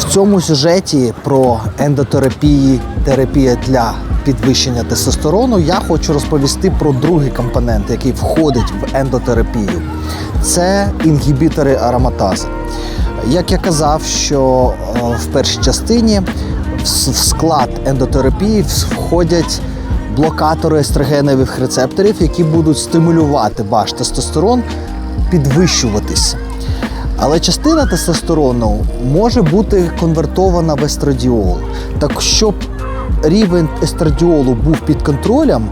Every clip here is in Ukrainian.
В цьому сюжеті про ендотерапії, терапія для підвищення тестостерону, я хочу розповісти про другий компонент, який входить в ендотерапію. Це інгібітори ароматази. Як я казав, що е, в першій частині в склад ендотерапії входять блокатори естрогенових рецепторів, які будуть стимулювати ваш тестостерон підвищуватись. Але частина тестостерону може бути конвертована в естрадіол. Так щоб рівень естрадіолу був під контролем,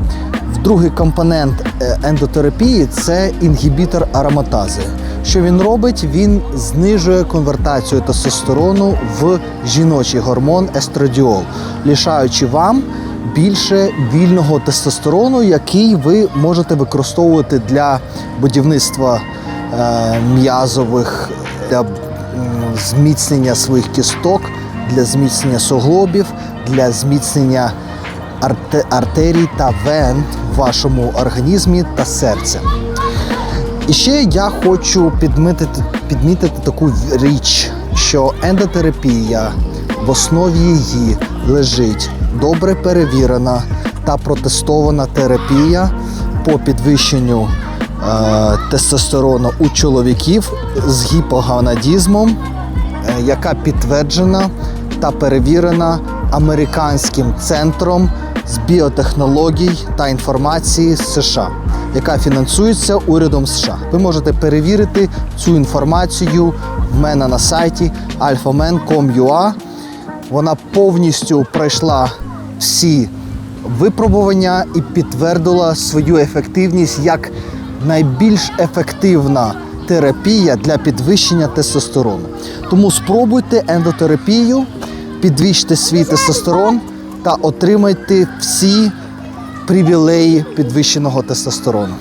другий компонент е, ендотерапії це інгібітор ароматази. Що він робить? Він знижує конвертацію тестостерону в жіночий гормон естрадіол, лишаючи вам більше вільного тестостерону, який ви можете використовувати для будівництва е, м'язових для зміцнення своїх кісток, для зміцнення суглобів, для зміцнення артерій та вен в вашому організмі та серця. І ще я хочу підмітити, підмітити таку річ, що ендотерапія в основі її лежить добре перевірена та протестована терапія по підвищенню тестостерону у чоловіків з гіпоганадізмом, е, яка підтверджена та перевірена американським центром з біотехнологій та інформації з США, яка фінансується урядом США. Ви можете перевірити цю інформацію в мене на сайті alphaman.com.ua. Вона повністю пройшла всі випробування і підтвердила свою ефективність як найбільш ефективна терапія для підвищення тестостерону. Тому спробуйте ендотерапію, підвищте свій тестостерон та отримайте всі привілеї підвищеного тестостерону.